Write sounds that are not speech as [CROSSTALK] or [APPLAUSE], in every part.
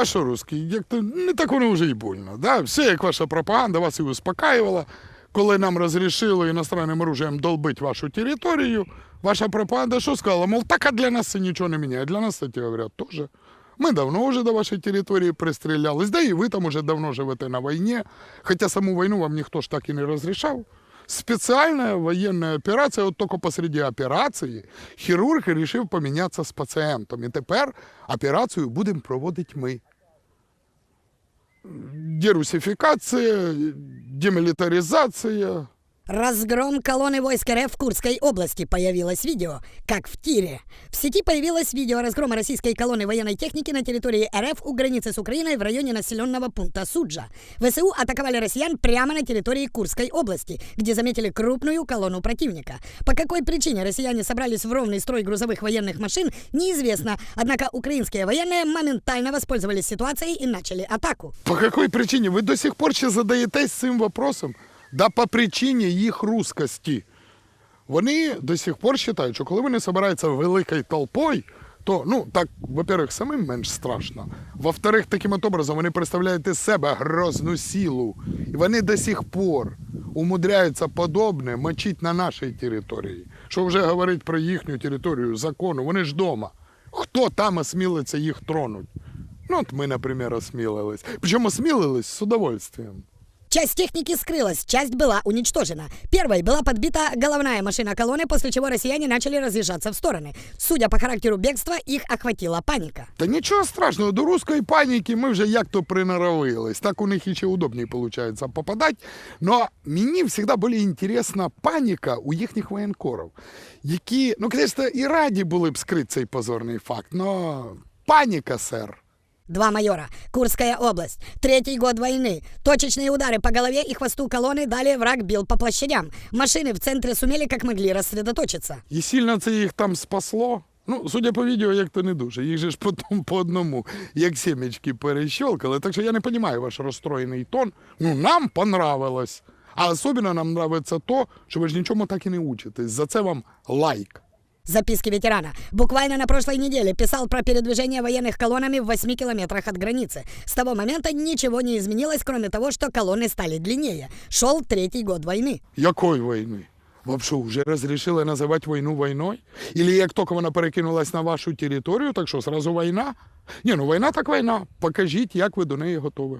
А що русські? Як то не так воно вже й больно. Да? Все, як ваша пропаганда, вас і успокаювала. Коли нам розрішили іностранним оружием долбить вашу територію, ваша пропаганда що сказала? Мов, так, а для нас це нічого не міняє. Для нас, кстати говоря, теж. Ми давно вже до вашої території пристрілялись, да і ви там уже давно живете на війні. Хоча саму війну вам ніхто ж так і не розрішав. Спеціальна воєнна операція, от тільки посеред операції хірург вирішив помінятися з пацієнтом. І тепер операцію будемо проводити ми. Дерусифікація, демілітаризація. Разгром колонны войск РФ в Курской области появилось видео, как в тире. В сети появилось видео разгрома российской колонны военной техники на территории РФ у границы с Украиной в районе населенного пункта Суджа. ВСУ атаковали россиян прямо на территории Курской области, где заметили крупную колонну противника. По какой причине россияне собрались в ровный строй грузовых военных машин, неизвестно. Однако украинские военные моментально воспользовались ситуацией и начали атаку. По какой причине? Ви до сих пор ще задаєтесь цим вопросом? Да по причині їх русскості. Вони до сих пор вважають, що коли вони збираються великою толпою, то, ну, так, во-первых, самим менш страшно. Во-вторых, таким от образом вони представляють із себе грозну силу. І вони до сих пор умудряються подобне мочити на нашій території. Що вже говорить про їхню територію закону, вони ж вдома. Хто там осмілиться їх тронуть? Ну, от ми, наприклад, осмілились. Причому осмілились з удовольствием. Часть техники скрылась, часть была уничтожена. Первой была подбита головная машина колонны, после чего россияне начали разъезжаться в стороны. Судя по характеру бегства, их охватила паника. Та нічого страшного, до руської паніки ми вже як то приноровились. Так у них іще удобніше виходить попадати. Но мені завжди була інтересна паніка у їхніх воєнкорів, які, ну, звісно, і раді були б скрити цей позорний факт, но паніка, сер. Два майора. Курская область. Третий год войны. Точечные удары по голове и хвосту колонны далее враг бил по площадям. Машины в центре сумели как могли рассредоточиться. І сильно це їх там спасло. Ну, судя по відео, як то не дуже. Їх же ж потім по одному, як сімечки перещелкали. Так що я не розумію ваш розстроєний тон. Ну, нам понравилось. А особливо нам нравится то, що ви ж нічому так і не учитесь. За це вам лайк. Записки ветерана. Буквально на прошлой неделе писал про передвижение военных колоннами в 8 километрах от границы. С того момента ничего не изменилось, кроме того, что колонны стали длиннее. Шел третий год войны. Якої війни? Вам що, вже розрішили називати війну війною? Или як тільки вона перекинулась на вашу територію, так що сразу війна? Ні, ну війна так війна. Покажіть, як ви до неї готові.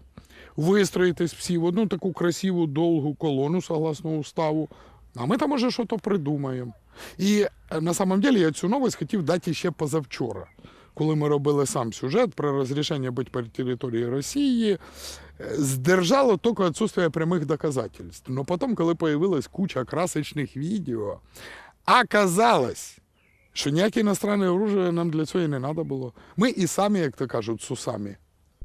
Вистроїтесь всі в одну таку красиву довгу колону, согласно уставу, а ми там уже щось придумаємо. І е, на самом деле я цю новость хотів дати ще позавчора, коли ми робили сам сюжет про розрішення бути по території Росії. Е, Сдержало тільки відсутствие прямих доказательств. Но потім, коли появилась куча красочних відео, оказалось, що ніяке іностранне оружие нам для цього і не треба було. Ми і самі, як то кажуть, сусамі.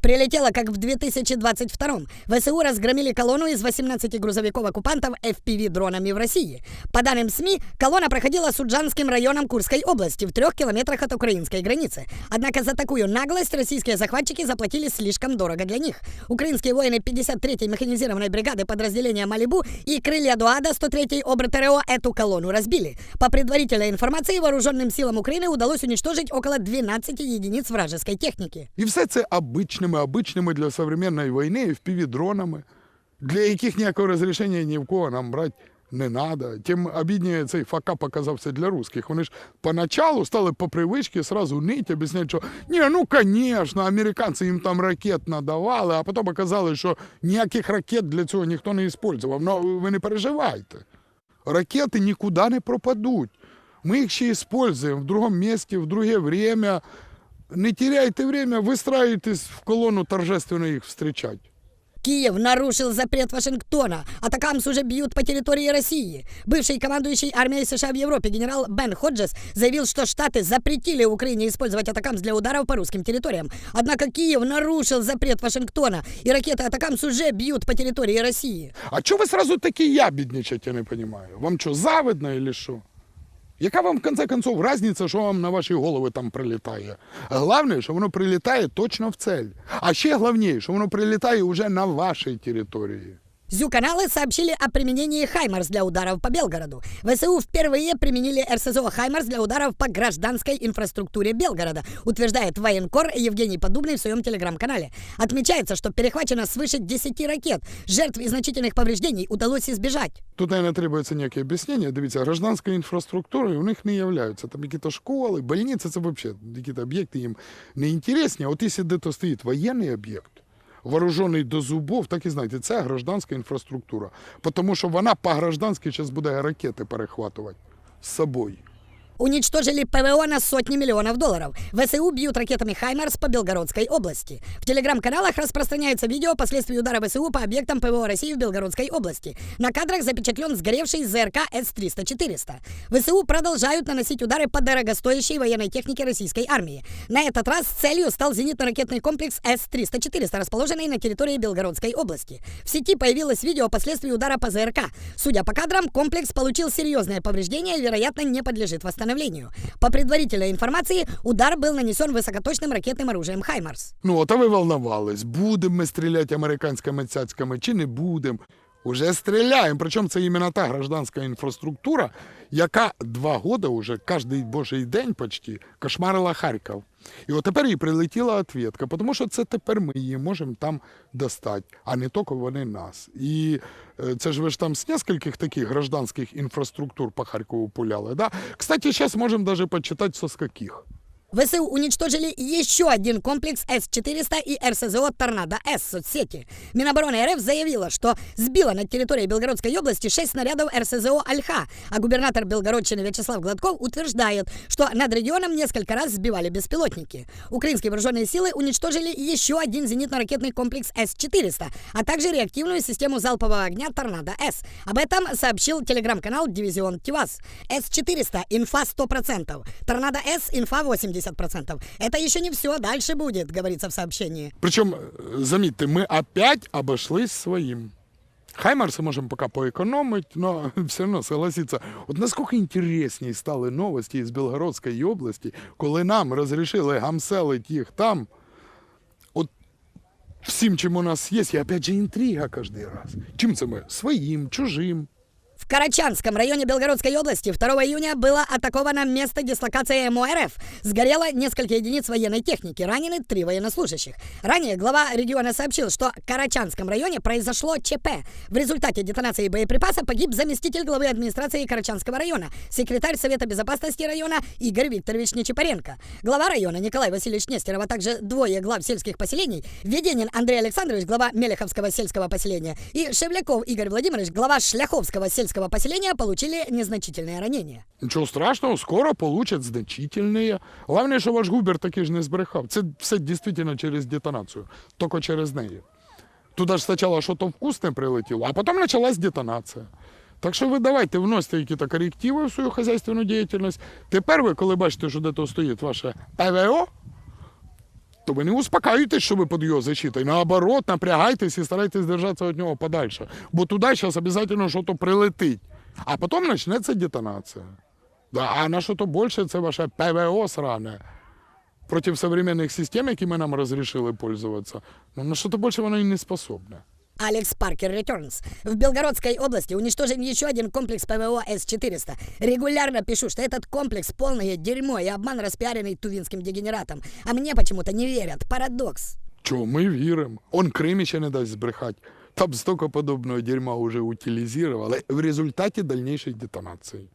Прилетело, как в 2022-м. ВСУ разгромили колонну из 18 грузовиков-оккупантов FPV-дронами в России. По данным СМИ, колонна проходила Суджанским районом Курской области в трех километрах от украинской границы. Однако за такую наглость российские захватчики заплатили слишком дорого для них. Украинские воины 53-й механизированной бригады подразделения «Малибу» и крылья Дуада 103-й ОБРТРО эту колонну разбили. По предварительной информации, вооруженным силам Украины удалось уничтожить около 12 единиц вражеской техники. І все це обичними, обичними для современної війни FPV-дронами, для яких ніякого розрішення ні в кого нам брати не треба. Тим обідніше цей факап оказався для русських. Вони ж поначалу стали по привичці сразу нить, об'ясняти, що ні, ну звісно, американці їм там ракет надавали, а потім оказалось, що ніяких ракет для цього ніхто не використовував. Ну ви не переживайте. Ракети нікуди не пропадуть. Ми їх ще використовуємо в другому місці, в друге время. Не теряйте время, выстраивайтесь в колонну торжественно их встречать. Киев нарушил запрет Вашингтона. Атакамс уже бьют по территории России. Бывший командующий армией США в Европе генерал Бен Ходжес заявил, что Штаты запретили Украине использовать Атакамс для ударов по русским территориям. Однако Киев нарушил запрет Вашингтона, и ракеты Атакамс уже бьют по территории России. А чого ви сразу такі ябідничать, я не понимаю? Вам що, завидно или що? Яка вам в конце концов разниця, що вам на ваші голови там прилітає? Головне, що воно прилітає точно в цель. А ще головніше, що воно прилітає вже на вашій території. Зю-каналы сообщили о применении «Хаймарс» для ударов по Белгороду. ВСУ впервые применили РСЗО «Хаймарс» для ударов по гражданской инфраструктуре Белгорода, утверждает военкор Евгений Подубный в своем телеграм-канале. Отмечается, что перехвачено свыше 10 ракет. Жертв и значительных повреждений удалось избежать. Тут не требується ніякі об'яснення. Дивіться, гражданською інфраструктурою у них не являються. Там якісь школи, больниці, це взагалі якісь об'єкти їм не інтересні. А от якщо де-то стоїть воєнний об'єкт, вооружений до зубов, так і знаєте, це гражданська інфраструктура. Тому що вона по-гражданськи зараз буде ракети перехватувати з собою. Уничтожили ПВО на сотни миллионов долларов. ВСУ бьют ракетами «Хаймарс» по Белгородской области. В телеграм-каналах распространяются видео последствий удара ВСУ по объектам ПВО России в Белгородской области. На кадрах запечатлен сгоревший ЗРК С-300-400. ВСУ продолжают наносить удары по дорогостоящей военной технике российской армии. На этот раз целью стал зенитно-ракетный комплекс С-300-400, расположенный на территории Белгородской области. В сети появилось видео последствий удара по ЗРК. Судя по кадрам, комплекс получил серьезное повреждение и, вероятно, не подлежит восстановлению. По предварительной информации, удар был нанесен высокоточным ракетным оружием «Хаймарс». Ну, от а ви волновались, будемо ми стріляти американськими цяцьками чи не будемо. Уже стріляємо. Причому це іменно та гражданська інфраструктура, яка два роки уже кожен божий день почти кошмарила Харків. І от тепер їй прилетіла відповідка, тому що це тепер ми її можемо там достати, а не тільки вони нас. І е, це ж ви ж там з нескольких таких гражданських інфраструктур по Харкову пуляли. Да? Кстати, зараз можемо навіть почитати, со скольких. ВСУ уничтожили еще один комплекс С-400 и РСЗО «Торнадо-С» соцсети. Минобороны РФ заявила, что сбила над территорией Белгородской области 6 снарядов РСЗО «Альха», а губернатор Белгородчины Вячеслав Гладков утверждает, что над регионом несколько раз сбивали беспилотники. Украинские вооруженные силы уничтожили еще один зенитно-ракетный комплекс С-400, а также реактивную систему залпового огня «Торнадо-С». Об этом сообщил телеграм-канал «Дивизион Тивас». С-400 – инфа 100%, «Торнадо-С» – инфа 80%. Это еще не все, дальше будет, говорится в сообщении. Причому, е, замітьте, ми опять обошлись своїм. Хаймарси можемо поки поекономити, но [LAUGHS] все одно согласиться. От наскільки інтересні стали новості із Білгородської області, коли нам розрішили гамселити їх там. От всім, чим у нас є, і опять же інтрига кожен раз. Чим це ми? Своїм, чужим. В Карачанском районе Белгородской области 2 июня было атаковано место дислокации МОРФ. Сгорело несколько единиц военной техники, ранены три военнослужащих. Ранее глава региона сообщил, что в Карачанском районе произошло ЧП. В результате детонации боеприпаса погиб заместитель главы администрации Карачанского района, секретарь Совета безопасности района Игорь Викторович Нечипаренко. Глава района Николай Васильевич Нестеров, а также двое глав сельских поселений, Веденин Андрей Александрович, глава Мелеховского сельского поселения, и Шевляков Игорь Владимирович, глава Шляховского сельского поселения, получили незначительные ранения. Нічого страшного, скоро получать значительні. Головне, що ваш губер таки ж не збрехав. Це все дійсно через детонацію, тільки через неї. Туди ж спочатку щось вкусне прилетіло, а потім почалась детонація. Так що ви давайте вносите якісь корективи в свою хазяйственну діяльність. Тепер ви, коли бачите, що де-то стоїть ваше ПВО, то ви не успокаюєтесь, що ви під його защитою. Наоборот, напрягайтесь і старайтесь держатися від нього подальше. Бо зараз обов'язково щось прилетить. А потім почнеться детонація. Да, а на що то більше це ваше ПВО сране. Проти сучасних систем, якими нам розрішили пользуватися, ну на що то більше воно і не способне. Алекс Паркер Returns. В Белгородской области уничтожен еще один комплекс ПВО С-400. Регулярно пишу, что этот комплекс полное дерьмо и обман, распиаренный тувинским дегенератом. А мне почему-то не верят. Парадокс. Чого ми віримо? Он Крим ще не дасть збрехати. Там столько подобного дерьма вже утилізували в результаті дальнейшей детонації.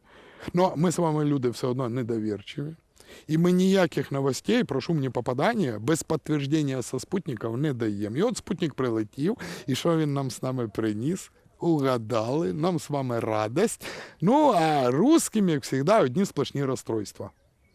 Ну, ми з вами люди все одно недовірчиві. І ми ніяких новостей про шумні попадання без підтвердження со спутників не даємо. І от спутник прилетів, і що він нам з нами приніс? Угадали, нам з вами радость. Ну, а русским, як завжди, одні сплошні розстройства.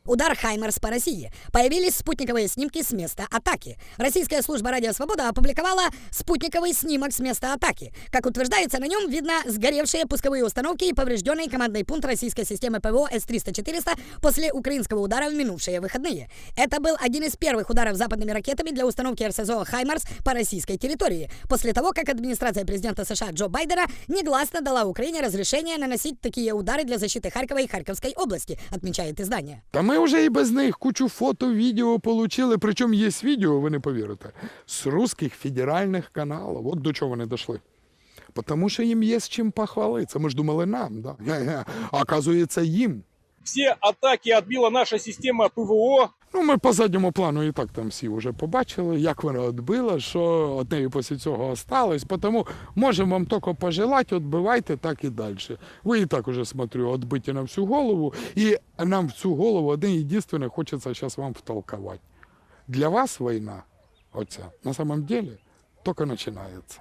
Удар «Хаймерс» по России. Появились спутниковые снимки с места атаки. Российская служба «Радио Свобода» опубликовала спутниковый снимок с места атаки. Как утверждается, на нем видно сгоревшие пусковые установки и поврежденный командный пункт российской системы ПВО С-300-400 после украинского удара в минувшие выходные. Это был один из первых ударов западными ракетами для установки РСЗО «Хаймарс» по российской территории, после того, как администрация президента США Джо Байдена негласно дала Украине разрешение наносить такие удары для защиты Харькова и Харьковской области, отмечает издание. Та ми вже і без них кучу фото, відео получили. Причому є відео, ви не повірите, з русських федеральних каналів. От до чого вони дійшли. Тому що їм є з чим похвалитися. Ми ж думали нам, да? А оказується їм. Все атаки отбила наша система ПВО. Ну, ми по задньому плану і так там всі вже побачили, як вона відбила, що від неї після цього осталось. Тому можемо вам тільки пожелати, відбивайте так і далі. Ви і так уже смотрю, відбиті на всю голову, і нам в цю голову один єдине хочеться зараз вам втолковати. Для вас війна, оця, на самом деле, тільки починається.